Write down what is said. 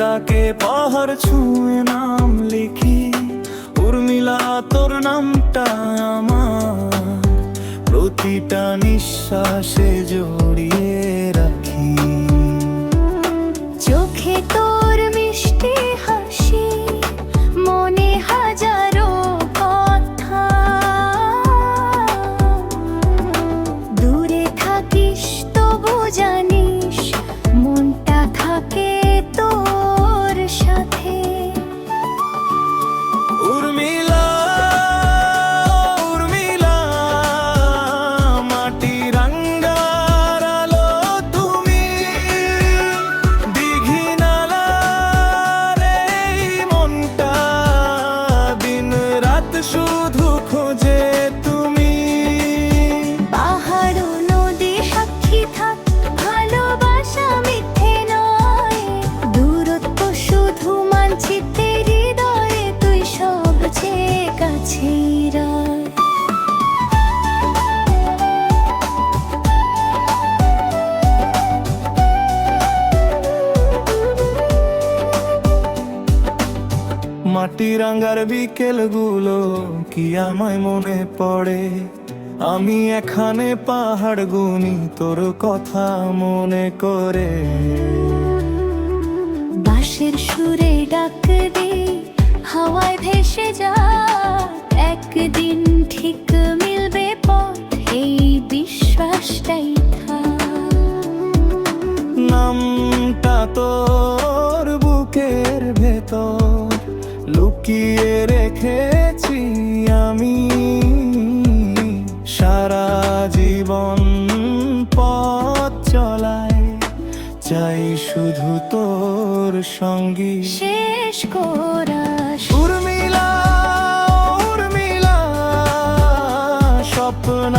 ডাকে পাহাড় ছুঁয়ে নাম লিখি। উর্মিলা তোর নামটা আমার। প্রতিটা নিঃশ্বাসে জড়িয়ে শুধু মাটি রাঙ্গার বিকেলগুলো কি আমায় মনে পড়ে? আমি এখানে পাহাড় গুনি তোর কথা মনে করে। বাঁশের সুরে ডাক দে হাওয়ায় ভেসে যা। একদিন ঠিক মিলবে পথ এই বিশ্বাসটাই থাক। নামটা তোর লুকিয়ে রেখেছি আমি সারা জীবন পথ চলায়। চাই শুধু তোর সঙ্গী। শেষ করা উর্মিলা উর্মিলা স্বপ্ন